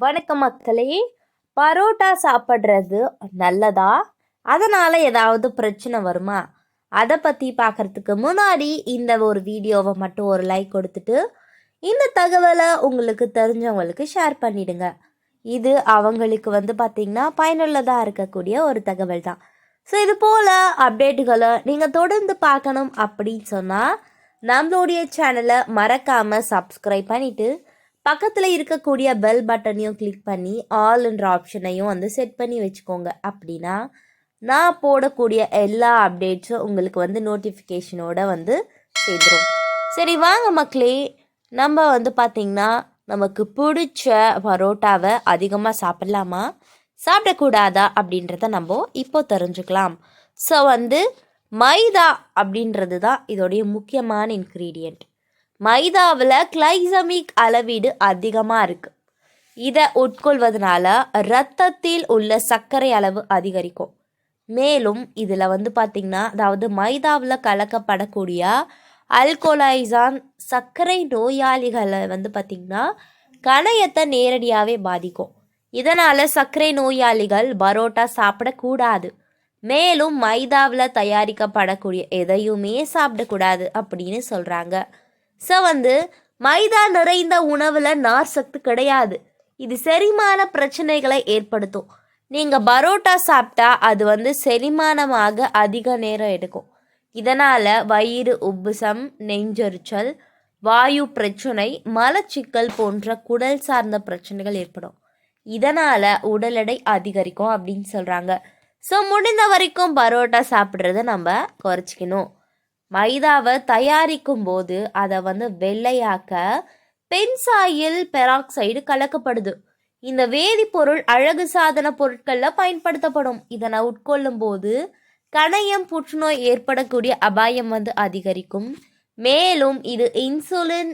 வணக்கம் மக்களே பரோட்டா சாப்பிட்றது நல்லதா? அதனால் ஏதாவது பிரச்சனை வருமா? அதை பற்றி பார்க்கறதுக்கு முன்னாடி இந்த ஒரு வீடியோவை மட்டும் ஒரு லைக் கொடுத்துட்டு இந்த தகவலை உங்களுக்கு தெரிஞ்சவங்களுக்கு ஷேர் பண்ணிடுங்க. இது அவங்களுக்கு வந்து பார்த்திங்கன்னா பயனுள்ளதாக இருக்கக்கூடிய ஒரு தகவல் தான். ஸோ இது போல் அப்டேட்டுகளை நீங்கள் தொடர்ந்து பார்க்கணும் அப்படின்னு சொன்னால் நம்மளுடைய சேனலை மறக்காமல் சப்ஸ்கிரைப் பண்ணிவிட்டு பக்கத்தில் இருக்கக்கூடிய பெல் பட்டனையும் கிளிக் பண்ணி ஆல்ன்ற ஆப்ஷனையும் வந்து செட் பண்ணி வச்சுக்கோங்க. அப்படின்னா நான் போடக்கூடிய எல்லா அப்டேட்ஸும் உங்களுக்கு வந்து நோட்டிஃபிகேஷனோட வந்து சேர்ந்துடும் சரி வாங்க மக்களே. நம்ம வந்து பார்த்திங்கன்னா நமக்கு பிடிச்ச பரோட்டாவை அதிகமாக சாப்பிட்லாமா? சாப்பிடக்கூடாதா? அப்படின்றத நம்ம இப்போ தெரிஞ்சுக்கலாம். ஸோ வந்து மைதா அப்படின்றது தான் இதோடைய முக்கியமான இன்க்ரீடியண்ட் மைதாவில் கிளைசமிக் அளவீடு அதிகமாக இருக்குது இதை உட்கொள்வதனால ரத்தத்தில் உள்ள சர்க்கரை அளவு அதிகரிக்கும். மேலும் இதில் வந்து பார்த்திங்கன்னா அதாவது மைதாவில் கலக்கப்படக்கூடிய அல்கோலைசான் சர்க்கரை நோயாளிகளை வந்து பார்த்திங்கன்னா கணையத்தை நேரடியாகவே பாதிக்கும். இதனால் சர்க்கரை நோயாளிகள் பரோட்டா சாப்பிடக்கூடாது. மேலும் மைதாவில் தயாரிக்கப்படக்கூடிய எதையுமே சாப்பிடக்கூடாது அப்படின்னு சொல்கிறாங்க ஸோ வந்து மைதா நிறைந்த உணவில் நார் சத்து கிடையாது. இது செரிமான பிரச்சனைகளை ஏற்படுத்தும். நீங்கள் பரோட்டா சாப்பிட்டா அது வந்து செரிமானமாக அதிக நேரம் எடுக்கும். இதனால் வயிறு உப்புசம் நெஞ்செரிச்சல் வாயு பிரச்சனை மலச்சிக்கல் போன்ற குடல் சார்ந்த பிரச்சனைகள் ஏற்படும். இதனால் உடல் எடை அதிகரிக்கும் அப்படின்னு சொல்கிறாங்க ஸோ முடிந்த வரைக்கும் பரோட்டா சாப்பிட்றத நம்ம குறைச்சிக்கணும். மைதாவை தயாரிக்கும் போது அதை வந்து வெள்ளையாக்க பென்சாயில் பெராக்சைடு கலக்கப்படுது. இந்த வேதிப்பொருள் அழகு சாதன பொருட்களில் பயன்படுத்தப்படும். இதனை உட்கொள்ளும் போது கணையம் புற்றுநோய் ஏற்படக்கூடிய அபாயம் வந்து அதிகரிக்கும். மேலும் இது இன்சுலின்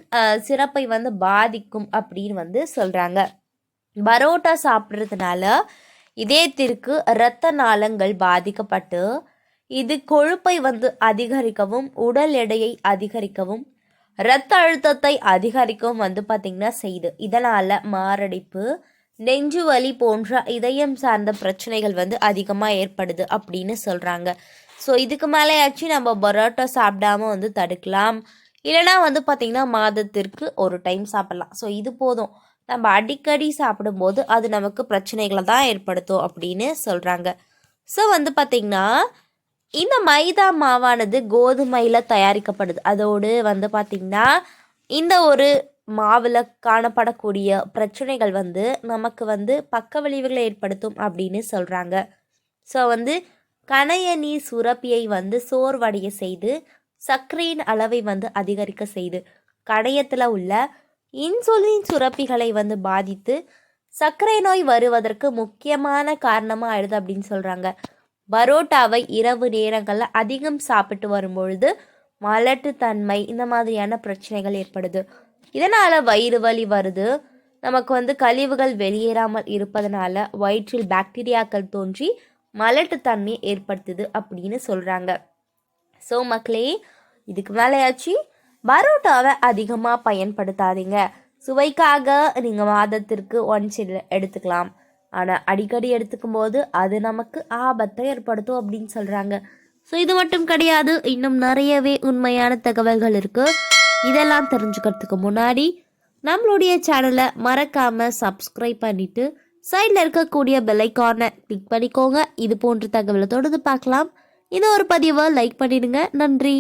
சிறப்பை வந்து பாதிக்கும் அப்படின்னு வந்து சொல்கிறாங்க பரோட்டா சாப்பிட்றதுனால இதயத்திற்கு இரத்த நாளங்கள் பாதிக்கப்பட்டு இது கொழுப்பை வந்து அதிகரிக்கவும் உடல் எடையை அதிகரிக்கவும் இரத்த அழுத்தத்தை அதிகரிக்கவும் வந்து பார்த்திங்கன்னா செய்யுது. இதனால் மாரடைப்பு நெஞ்சு வலி போன்ற இதயம் சார்ந்த பிரச்சனைகள் வந்து அதிகமாக ஏற்படுது அப்படின்னு சொல்கிறாங்க ஸோ இதுக்கு மேலேயாச்சும் நம்ம பரோட்டா சாப்பிடாம வந்து தடுக்கலாம். இல்லைனா வந்து பார்த்திங்கன்னா மாதத்திற்கு ஒரு டைம் சாப்பிட்லாம். ஸோ இது போதும். நம்ம அடிக்கடி சாப்பிடும்போது அது நமக்கு பிரச்சனைகளை தான் ஏற்படுத்தும் அப்படின்னு சொல்கிறாங்க ஸோ வந்து பார்த்திங்கன்னா இந்த மைதா மாவானது கோதுமையில் தயாரிக்கப்படுது. அதோடு வந்து பார்த்திங்கன்னா இந்த ஒரு மாவில் காணப்படக்கூடிய பிரச்சனைகள் வந்து நமக்கு வந்து பக்க விளைவுகளை ஏற்படுத்தும் அப்படின்னு சொல்கிறாங்க ஸோ வந்து கணையணி சுரப்பியை வந்து சோர்வடைய செய்து சர்க்கரையின் அளவை வந்து அதிகரிக்க செய்து கணையத்தில் உள்ள இன்சுலின் சுரப்பிகளை வந்து பாதித்து சர்க்கரை நோய் வருவதற்கு முக்கியமான காரணமாக ஆயிடுது அப்படின்னு சொல்கிறாங்க பரோட்டாவை இரவு நேரங்களில் அதிகம் சாப்பிட்டு வரும்பொழுது மலட்டுத்தன்மை இந்த மாதிரியான பிரச்சனைகள் ஏற்படுது. இதனால் வயிறு வலி வருது. நமக்கு வந்து கழிவுகள் வெளியேறாமல் இருப்பதனால வயிற்றில் பாக்டீரியாக்கள் தோன்றி மலட்டுத்தன்மையை ஏற்படுத்துது அப்படின்னு சொல்கிறாங்க ஸோ மக்களே இதுக்கு மேலேயாச்சு பரோட்டாவை அதிகமாக பயன்படுத்தாதீங்க. சுவைக்காக நீங்கள் மாதத்திற்கு ஒன்ஸ் எடுத்துக்கலாம். ஆனால் அடிக்கடி எடுத்துக்கும் போது அது நமக்கு ஆபத்தை ஏற்படுத்தும் அப்படின்னு சொல்கிறாங்க ஸோ இது மட்டும் கிடையாது. இன்னும் நிறையவே உண்மையான தகவல்கள் இருக்குது இதெல்லாம் தெரிஞ்சுக்கிறதுக்கு முன்னாடி நம்மளுடைய சேனலை மறக்காமல் சப்ஸ்கிரைப் பண்ணிவிட்டு சைடில் இருக்கக்கூடிய பெல்லைக்கானை கிளிக் பண்ணிக்கோங்க. இது போன்ற தகவலை தொடர்ந்து பார்க்கலாம். இது ஒரு பதிவை. லைக் பண்ணிடுங்க. நன்றி.